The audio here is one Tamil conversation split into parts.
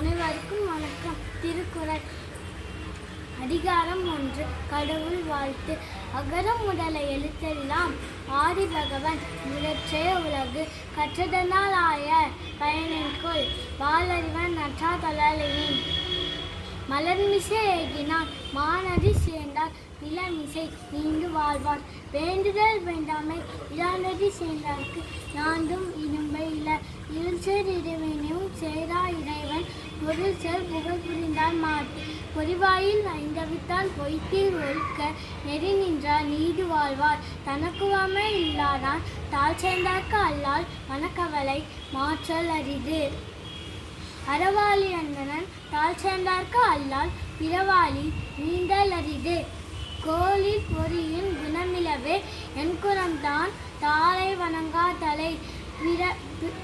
அனைவருக்கும் வணக்கம். திருக்குறள். அதிகாரம் ஒன்று. கடவுள் வாழ்த்து. அகரம் முதல எழுத்தெல்லாம் ஆதி பகவன் முதற்றே உலகு. கற்றதனால் ஆய பயனின்கொள் வாழறிவன் நற்றா தலாலையின் மலர்மிசை ஏகினான். மாநதி சேர்ந்தார் நிலமிசை நீங்கு வாழ்வார் வேண்டுதல் வேண்டாமை இளாநதி சேர்ந்தார்க்கு. நான்கும் இனும்பை இல்லை. இருள்சேர் இறைவனையும் சேரா இறைவன். பொருள் சேர் புகழ் புரிந்தான் மாட்டு. பொறிவாயில் ஐந்தவித்தால் பொய்த்தீர் ஒழுக்க நெறி நின்றார் நீடு வாழ்வார். தனக்குவாமை இல்லாதான் தாழ் சேர்ந்தார்க்கு அல்லால் மனக்கவலை மாற்றல் அரிது. அறவாளி அந்தனன் தாழ் சேர்ந்தார்க்கு அல்லால் பிறவாளி நீண்டல் அரிது. கோழி பொறியின் குணமிலவே என்குணம்தான் தாளை வணங்கா தலை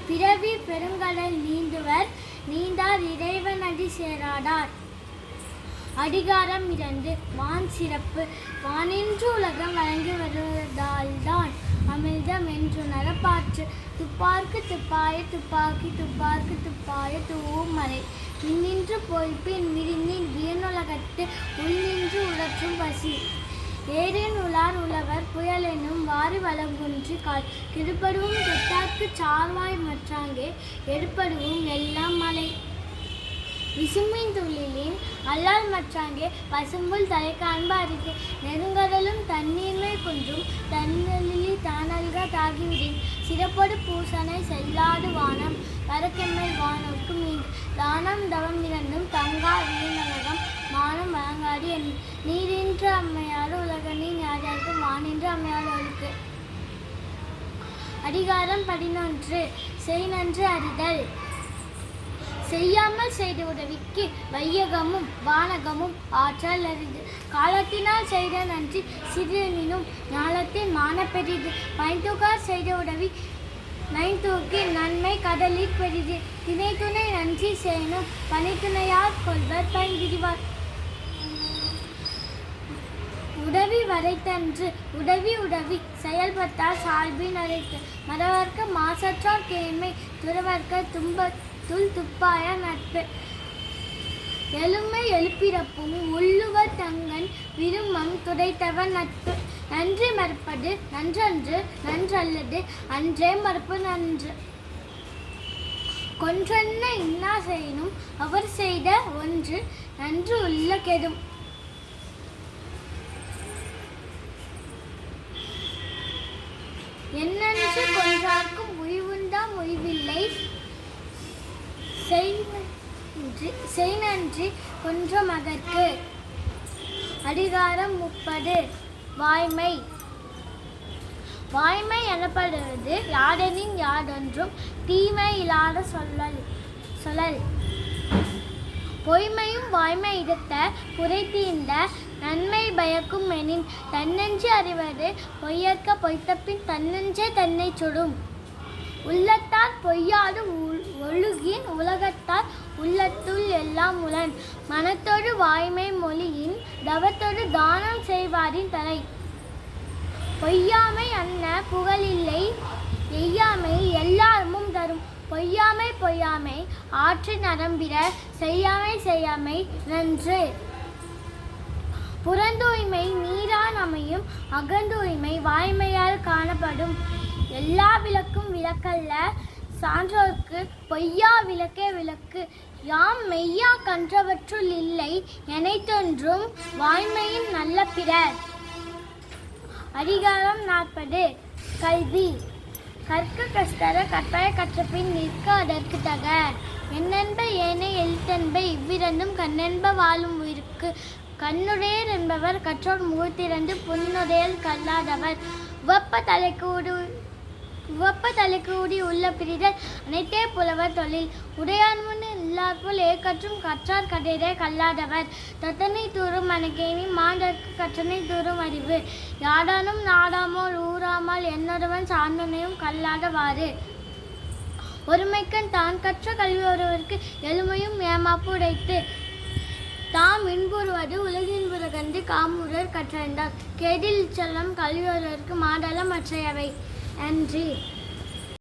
பிறவி பெருங்கடல் நீந்துவர் நீந்தார் இறைவனடி சேராடார். அடிகாரம் இரண்டு வான் சிறப்பு வானின்று உலகம் வழங்கி வருவதால்தான் அமிர்தம் என்று நரப்பாற்று. துப்பார்க்கு துப்பாய துப்பாக்கி துப்பார்க்கு துப்பாய தூவும் மலை. மின்னின்று பொய்ப்பின் விரிந்தின் வியனுலகத்து உள்நின்று உழற்றும் பசி. ஏரின் உலார் உழவர் புயலெனும் வாரி வளங்குன்றி கால். கெடுபடுவும் கெட்டார்க்குச் சார்வாய் மற்றாங்கே எடுப்படுவும் எல்லாம் மலை. விசும்பின் துள்ளிலின் அல்லால் மற்றாங்கே பசும்புல் தலை காண்பாருக்கு நெருங்கடலும் தண்ணீர்மை குன்றும் தன்னலி தானல்க தாகிவிடின். சிறப்பொடு பூசனை செல்லாது வானம் வரக்கெம்மை வானோர்க்கு மீன். தானம் தவம் இரண்டும் தங்கா வீணகம் நானும் வழங்காடி என் நீரின்ற அம்மையார் உலகனின் யாருக்கு வானின்ற அம்மையார் ஒழுக்கு. அதிகாரம் பதினொன்று. செய் நன்று அறிதல். செய்யாமல் செய்த உதவிக்கு வையகமும் வானகமும் ஆற்றல் அறிது காலத்தினால் செய்த நன்றி சிறிதெனினும் ஞாலத்தின் மான பெரிது. பைந்துகார் செய்த உதவி நைந்தூக்கி நன்மை கடலில் பெரிது. திணை துணை நன்றி செய்யணும் பனித்துணையார் கொள்வர் பயன் விரிவார் உதவி வரைத்தன்று. உதவி உதவி. செயல்பட்டால் சால்பின் அரைத்து மறவர்க்க மாசற்றார் கேண்மை துறவர்க்க தும்ப துள் துப்பாய நட்பு. எழுமை எழுப்பிறப்பும் உள்ளுவர் தங்கன் விரும்பம் துடைத்தவன் நட்பு. நன்றி மறுப்பது நன்றன்று நன்றல்லது. அன்றே மறுப்பு நன்று. கொன்றென்ன இன்னா செய்யினும் அவர் செய்த ஒன்று நன்று உள்ள கெடும். என்னென்று கொன்றார்க்கும் உய்வுண்டாம் உய்வில்லை செய் நன்றி கொன்ற மகற்கு அதிகாரம் முப்பது. வாய்மை. வாய்மை எனப்படுவது யாதெனின் யாதொன்றும் தீமை இல்லாத சொல்லல் சொல்லல். பொய்மையும் வாய்மை இடத்த குறை தீர்ந்த நன்மை பயக்கும் எனின் தன்னெஞ்சு அறிவது பொய்யற்க பொய்த்தப்பின் தன்னெஞ்சே தன்னை சுடும். உள்ளத்தால் பொய்யாது ஒழுகின் உலகத்தால் உள்ளத்துள் எல்லாம் உளன். மனத்தொடு வாய்மை மொழியின் தவத்தொடு தானம் செய்வாரின் தலை. பொய்யாமை அன்ன புகழில்லை எய்யாமை எல்லாருமும் தரும். பொய்யாமை பொய்யாமை ஆற்று நரம்பிட செய்யாமை செய்யாமை நன்று. புறந்தூய்மை நீரான் அமையும் அகந்தூய்மை வாய்மையால் காணப்படும். எல்லா விளக்கும் விளக்கல்ல சான்றோர்க்கு பொய்யா விளக்கே விளக்கு. யாம் மெய்யா கன்றவற்றுள் இல்லை எனைத்தொன்றும் வாய்மையின் நல்ல பிறர். அதிகாரம் நாற்பது. கல்வி. கற்க கஸ்தர கற்பய கற்றபின் நிற்க அதற்கு தக என்னென்ப ஏனை எழுத்தன்ப இவ்விரண்டும் கண்ணென்ப வாழும் உயிருக்கு. கண்ணுடைய என்பவர் கற்றோர் முகத்திறந்து புன்னுதையல் கல்லாதவர். வெப்ப தலைக்கூடு வெப்ப தலைக்கூடி உள்ள பிரிதல் அனைத்தே புலவர் தொழில். உடையார் இல்லார்போல் ஏற்கற்றும் கற்றார் கடையரே கல்லாதவர். தத்தனை தூரும் மனக்கேணி மாண்டற்கு கற்றனை தூரும் அறிவு. யாடானும் நாடாமோல் ஊராமல் என்னொருவன் சார்ந்தனையும் கல்லாதவாறு. ஒருமைக்கன் தான் கற்ற கல்வி ஒருவருக்கு எளிமையும் ஏமாப்பு உடைத்து. தாம் இன்புறுவது உலகின்புற கண்டு காமூரர் கற்றறிந்தார். கேடில் செல்லம் கல்வி மாடலம் அற்றையவை நன்றி.